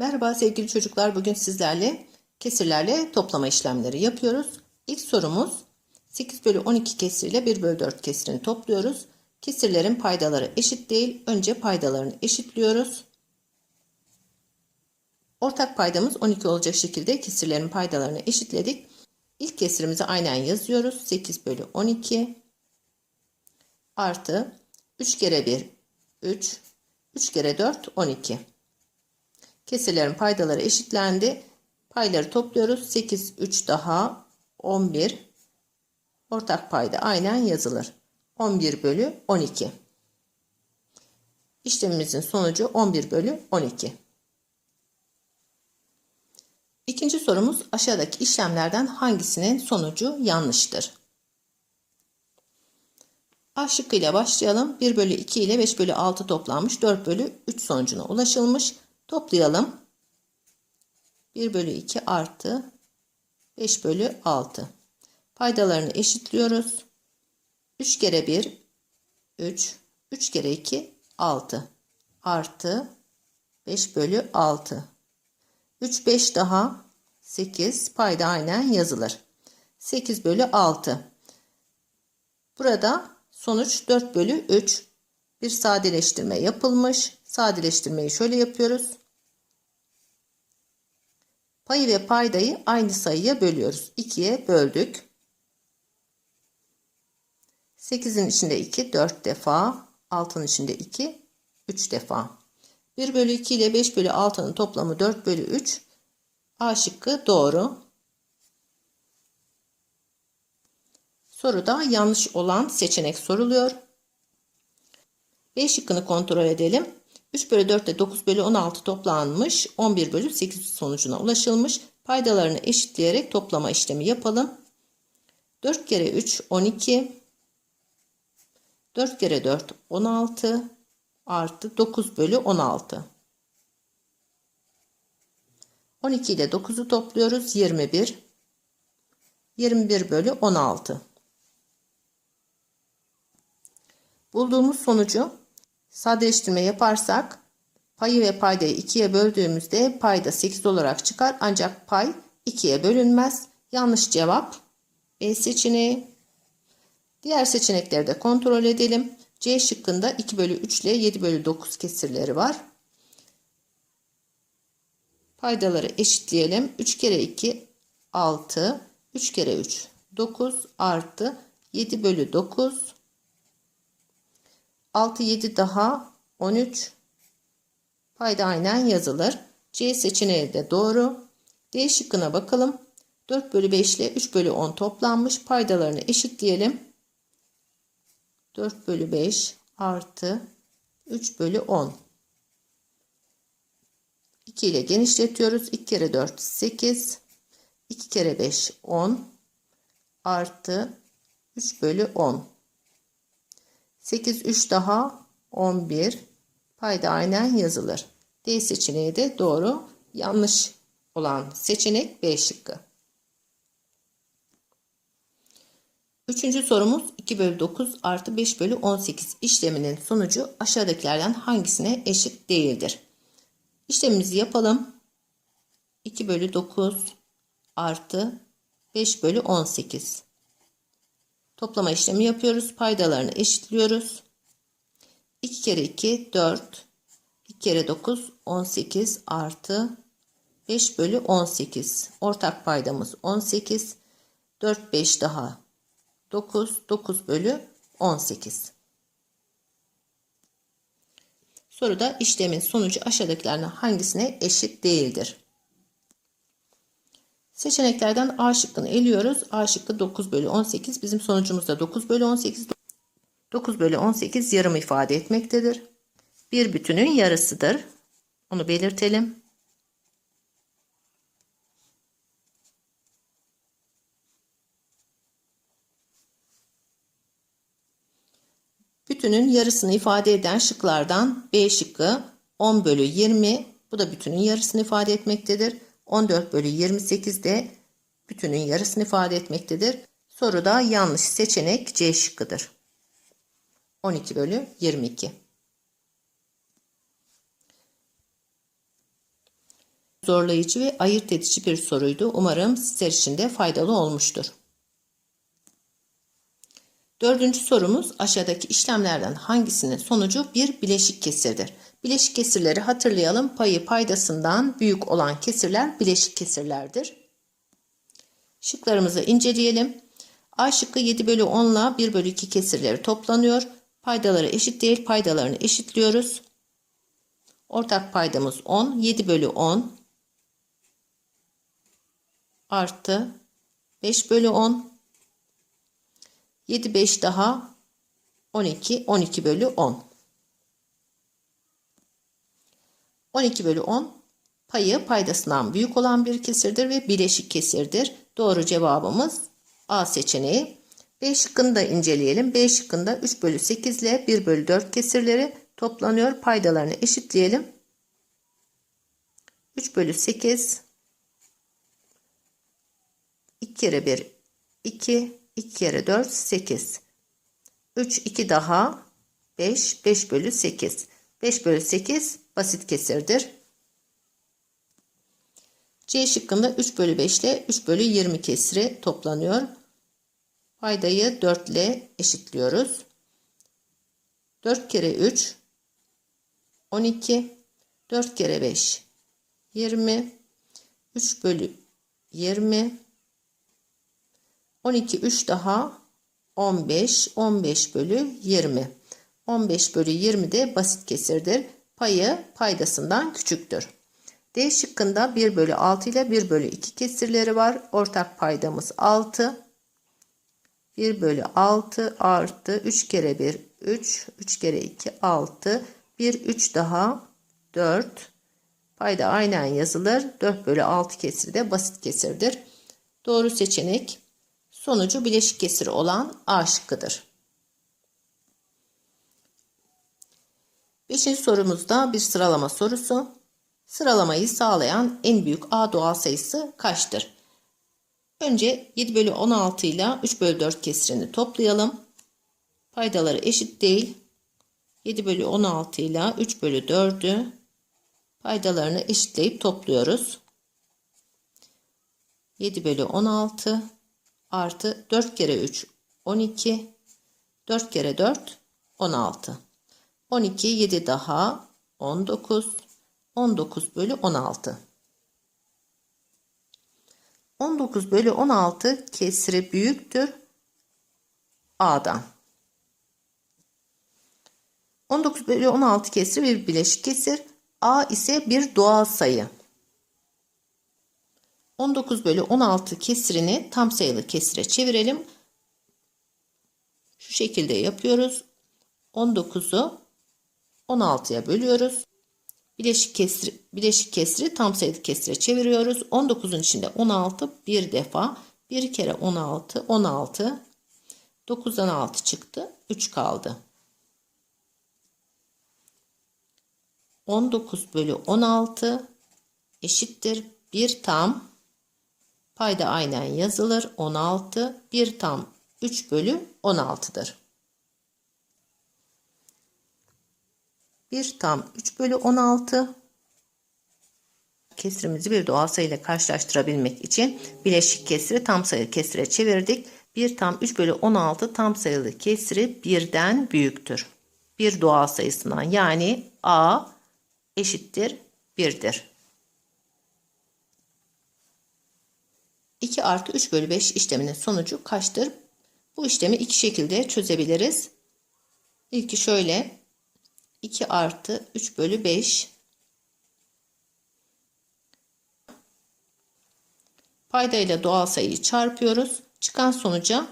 Merhaba sevgili çocuklar. Bugün sizlerle kesirlerle toplama işlemleri yapıyoruz. İlk sorumuz 8 bölü 12 kesiriyle 1 bölü 4 kesirini topluyoruz. Kesirlerin paydaları eşit değil. Önce paydalarını eşitliyoruz. Ortak paydamız 12 olacak şekilde kesirlerin paydalarını eşitledik. İlk kesirimizi aynen yazıyoruz. 8 bölü 12 artı 3 kere 1 3 3 kere 4 12. Kesirlerin paydaları eşitlendi. Payları topluyoruz. 8, 3 daha 11. Ortak payda aynen yazılır. 11 bölü 12. İşlemimizin sonucu 11 bölü 12. İkinci sorumuz aşağıdaki işlemlerden hangisinin sonucu yanlıştır? A şıkkıyla başlayalım. 1 bölü 2 ile 5 bölü 6 toplanmış. 4 bölü 3 sonucuna ulaşılmış. Toplayalım. 1 bölü 2 artı 5 bölü 6. Paydalarını eşitliyoruz. 3 kere 1 3. 3 kere 2 6. Artı 5 bölü 6. 3 5 daha 8. Payda aynen yazılır. 8 bölü 6. Burada sonuç 4 bölü 3. Bir sadeleştirme yapılmış. Sadeleştirmeyi şöyle yapıyoruz. Payı ve paydayı aynı sayıya bölüyoruz. 2'ye böldük. 8'in içinde 2 4 defa. 6'nın içinde 2 3 defa. 1 bölü 2 ile 5 bölü 6'nın toplamı 4 bölü 3. A şıkkı doğru. Soruda yanlış olan seçenek soruluyor. B şıkkını kontrol edelim. 3 bölü 4 ile 9 bölü 16 toplanmış. 11 bölü 8 sonucuna ulaşılmış. Paydalarını eşitleyerek toplama işlemi yapalım. 4 kere 3 12. 4 kere 4 16 artı 9 bölü 16. 12 ile 9'u topluyoruz. 21. 21 bölü 16. Bulduğumuz sonucu sadeleştirme yaparsak payı ve paydayı 2'ye böldüğümüzde payda 8 olarak çıkar. Ancak pay 2'ye bölünmez. Yanlış cevap B seçeneği. Diğer seçenekleri de kontrol edelim. C şıkkında 2 bölü 3 ile 7 bölü 9 kesirleri var. Paydaları eşitleyelim. 3 kere 2 6. 3 kere 3 9 artı 7 bölü 9 6 7 daha 13 payda aynen yazılır. C seçeneği de doğru. D şıkkına bakalım. 4 bölü 5 ile 3 bölü 10 toplanmış. Paydalarını eşitleyelim. 4 bölü 5 artı 3 bölü 10. 2 ile genişletiyoruz. 2 kere 4 8. 2 kere 5 10 artı 3 bölü 10. 8 3 daha 11 payda aynen yazılır. D seçeneği de doğru. Yanlış olan seçenek B şıkkı. Üçüncü sorumuz 2 bölü 9 artı 5 bölü 18 işleminin sonucu aşağıdakilerden hangisine eşit değildir? İşlemimizi yapalım. 2 bölü 9 artı 5 bölü 18. Toplama işlemi yapıyoruz. Paydalarını eşitliyoruz. 2 kere 2 4. 2 kere 9 18 artı 5 bölü 18. Ortak paydamız 18. 4 5 daha 9. 9 bölü 18. Soruda işlemin sonucu aşağıdakilerden hangisine eşit değildir? Seçeneklerden A şıkkını eliyoruz. A şıkkı 9 bölü 18. Bizim sonucumuz da 9 bölü 18. 9 bölü 18 yarım ifade etmektedir. Bir bütünün yarısıdır. Onu belirtelim. Bütünün yarısını ifade eden şıklardan B şıkkı 10 bölü 20 bu da bütünün yarısını ifade etmektedir. 14 bölü 28 de bütünün yarısını ifade etmektedir. Soruda yanlış seçenek C şıkkıdır. 12 bölü 22. zorlayıcı ve ayırt edici bir soruydu. Umarım sizler için de faydalı olmuştur. Dördüncü sorumuz aşağıdaki işlemlerden hangisinin sonucu bir bileşik kesirdir? Bileşik kesirleri hatırlayalım. Payı paydasından büyük olan kesirler bileşik kesirlerdir. Şıklarımızı inceleyelim. A şıkkı 7 bölü 10 ile 1 bölü 2 kesirleri toplanıyor. Paydaları eşit değil. Paydalarını eşitliyoruz. Ortak paydamız 10. 7 bölü 10 artı 5 bölü 10 7 5 daha 12 12 bölü 10 12 bölü 10 payı paydasından büyük olan bir kesirdir ve bileşik kesirdir. Doğru cevabımız A seçeneği. B şıkkını da inceleyelim. B şıkkında 3 bölü 8 ile 1 bölü 4 kesirleri toplanıyor. Paydalarını eşitleyelim. 3 bölü 8 2 kere 1 2 2 kere 4 8 3 2 daha 5 5 bölü 8 5 bölü 8 basit kesirdir. C şıkkında 3 bölü 5 ile 3 bölü 20 kesiri toplanıyor. Paydayı 4 ile eşitliyoruz. 4 kere 3 12 4 kere 5 20 3 bölü 20 12 3 daha 15 15 bölü 20 15 bölü 20 de basit kesirdir. Payı paydasından küçüktür. D şıkkında 1 bölü 6 ile 1 bölü 2 kesirleri var. Ortak paydamız 6. 1 bölü 6 artı 3 kere 1 3 3 kere 2 6 1 3 daha 4 payda aynen yazılır 4 bölü 6 kesiri de basit kesirdir doğru seçenek sonucu bileşik kesir olan A şıkkıdır Beşinci sorumuzda bir sıralama sorusu sıralamayı sağlayan en büyük A doğal sayısı kaçtır? Önce 7 bölü 16 ile 3 bölü 4 kesirini toplayalım. Paydaları eşit değil. 7 bölü 16 ile 3 bölü 4'ü paydalarını eşitleyip topluyoruz. 7 bölü 16 artı 4 kere 3 12 4 kere 4 16 12 7 daha 19 19 bölü 16 19 bölü 16 kesri büyüktür A'dan. 19 bölü 16 kesri bir bileşik kesir. A ise bir doğal sayı. 19 bölü 16 kesirini tam sayılı kesire çevirelim. Şu şekilde yapıyoruz. 19'u 16'ya bölüyoruz. Bileşik kesri, bileşik kesri tam sayılı kesire çeviriyoruz. 19'un içinde 16 bir defa. Bir kere 16, 16. 9'dan 6 çıktı. 3 kaldı. 19 bölü 16 eşittir. Bir tam payda aynen yazılır. 16 bir tam 3 bölü 16'dır. 1 tam 3 bölü 16 kesrimizi bir doğal sayı ile karşılaştırabilmek için bileşik kesri tam sayılı kesire çevirdik. 1 tam 3 bölü 16 tam sayılı kesri birden büyüktür. Bir doğal sayısından yani A eşittir 1'dir. 2 artı 3 bölü 5 işleminin sonucu kaçtır? Bu işlemi iki şekilde çözebiliriz. İlki şöyle 2 artı 3 bölü 5 payda ile doğal sayıyı çarpıyoruz. Çıkan sonuca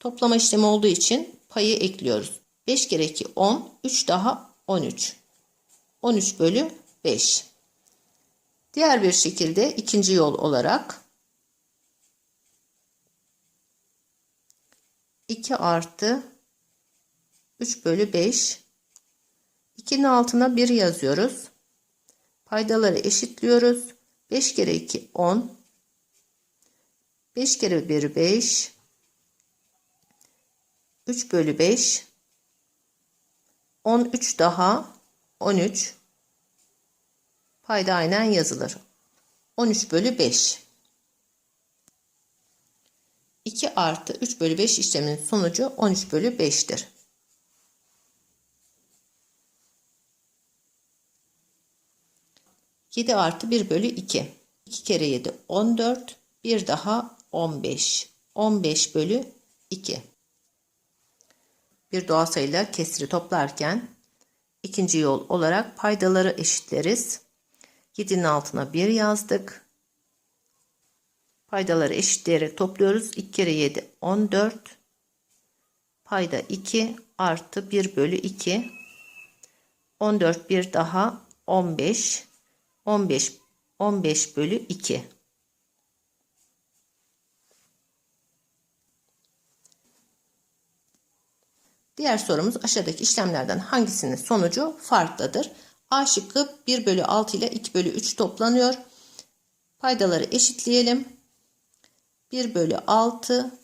toplama işlemi olduğu için payı ekliyoruz. 5 kere 2 10 3 daha 13 13 bölü 5 diğer bir şekilde ikinci yol olarak 2 artı 3 bölü 5 2'nin altına 1 yazıyoruz. Paydaları eşitliyoruz. 5 kere 2 10. 5 kere 1 5. 3 bölü 5. 13 daha 13. Payda aynen yazılır. 13 bölü 5. 2 artı 3 bölü 5 işleminin sonucu 13 bölü 5'tir. Yedi artı 1 bölü 2. 2 kere 7 14. Bir daha 15. 15 bölü 2. Bir doğal sayıyla kesri toplarken ikinci yol olarak paydaları eşitleriz. 7'nin altına 1 yazdık. Paydaları eşitleyerek topluyoruz. 2 kere 7 14. Payda 2 artı 1 bölü 2. 14 bir daha 15. 15 15 bölü 2. Diğer sorumuz aşağıdaki işlemlerden hangisinin sonucu farklıdır? A şıkkı 1 bölü 6 ile 2 bölü 3 toplanıyor. Paydaları eşitleyelim. 1 bölü 6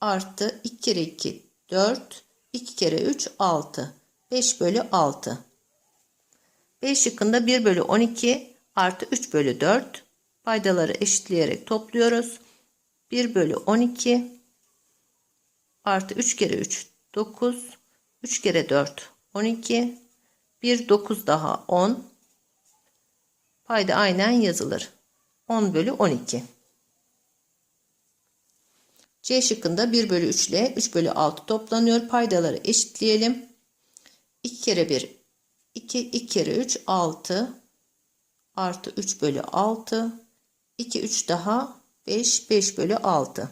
artı 2 kere 2 4 2 kere 3 6 5 bölü 6 B şıkkında 1 bölü 12 artı 3 bölü 4 paydaları eşitleyerek topluyoruz. 1 bölü 12 artı 3 kere 3 9 3 kere 4 12 1 9 daha 10 payda aynen yazılır. 10 bölü 12 C şıkkında 1 bölü 3 ile 3 bölü 6 toplanıyor. Paydaları eşitleyelim. 2 kere 1 2 2 kere 3 6 artı 3 bölü 6 2 3 daha 5 5 bölü 6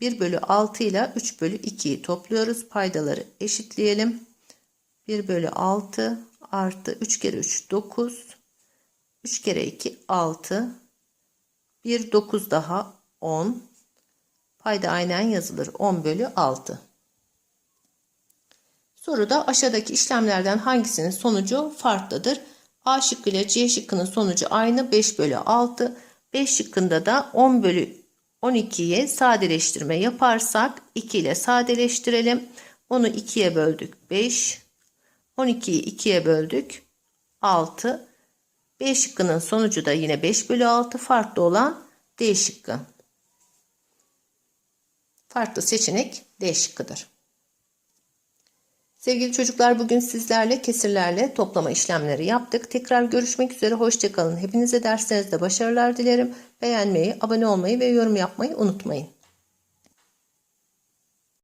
1 bölü 6 ile 3 bölü 2'yi topluyoruz. Paydaları eşitleyelim. 1 bölü 6 artı 3 kere 3 9 3 kere 2 6 1 9 daha 10 payda aynen yazılır. 10 bölü 6 Soruda aşağıdaki işlemlerden hangisinin sonucu farklıdır? A şıkkı ile C şıkkının sonucu aynı 5 bölü 6. 5 şıkkında da 10 bölü 12'ye sadeleştirme yaparsak 2 ile sadeleştirelim. Onu 2'ye böldük 5. 12'yi 2'ye böldük 6. B şıkkının sonucu da yine 5 bölü 6 farklı olan D şıkkı. Farklı seçenek D şıkkıdır. Sevgili çocuklar bugün sizlerle kesirlerle toplama işlemleri yaptık. Tekrar görüşmek üzere. Hoşçakalın. Hepinize derslerinizde başarılar dilerim. Beğenmeyi, abone olmayı ve yorum yapmayı unutmayın.